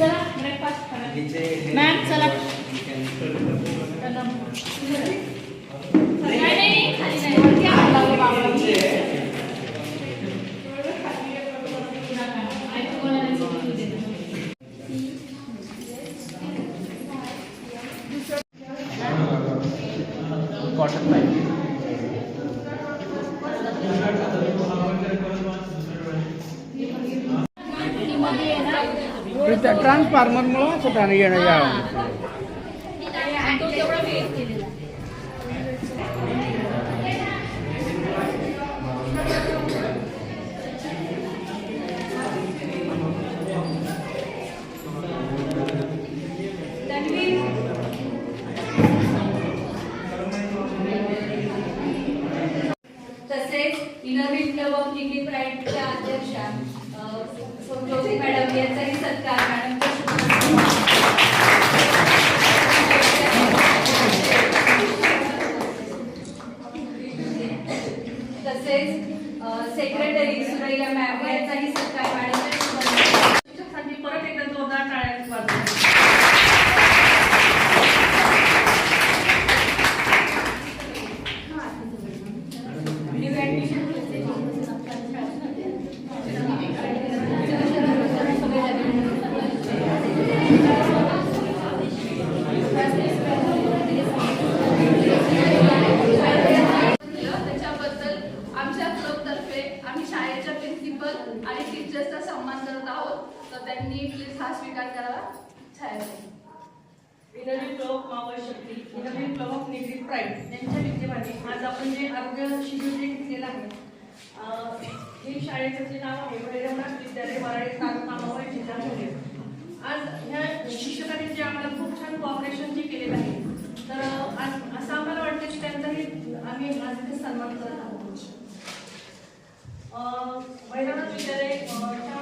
चला ब्रेकफास्ट करा. मॅम चला. कॉटन पाहिजे मध्ये ट्रान्सफॉर्मरमुळं असं पाणी येणं केलेला तसेच inner wheel club of Nigdi प्राईडच्या अध्यक्षा मॅडम सत्कार मॅडम. तसेच सेक्रेटरी सुरैया मॅम यांचाही सत्कार मॅडम प्रिन्सिपल आणि टीचर्सचा सन्मान करत आहोत तर त्यांनी प्लीज हा स्वीकार करावा. छायाचित्र. Inner Wheel Club Maval Shakti Inner Wheel Club निगडीत प्राईड यांच्या विद्यमाने आज आपण जे आरोग्य शिबिर जे घेतलेलं आहे हे शाळेचं जे नाव आहे भैरवनाथ विद्यालय वराळे तालुका मावळ जिल्हा पुणे. आज ह्या शिक्षकांनी जे आम्हाला खूप छान कॉपरेशन जे केलेलं आहे तर आज असं आम्हाला वाटतं की त्यांचाही आम्ही आज इथे सन्मान करत आहोत. अं, भैरवनाथ विद्यालय अं, च्या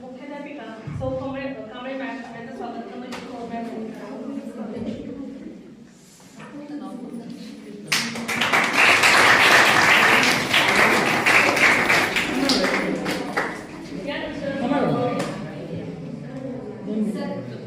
मुख्याध्यापिका सौ कांबळे कांबळे मॅम यांचं स्वागत करण्याची सौ मॅम यांनी करावं. यानंतर सर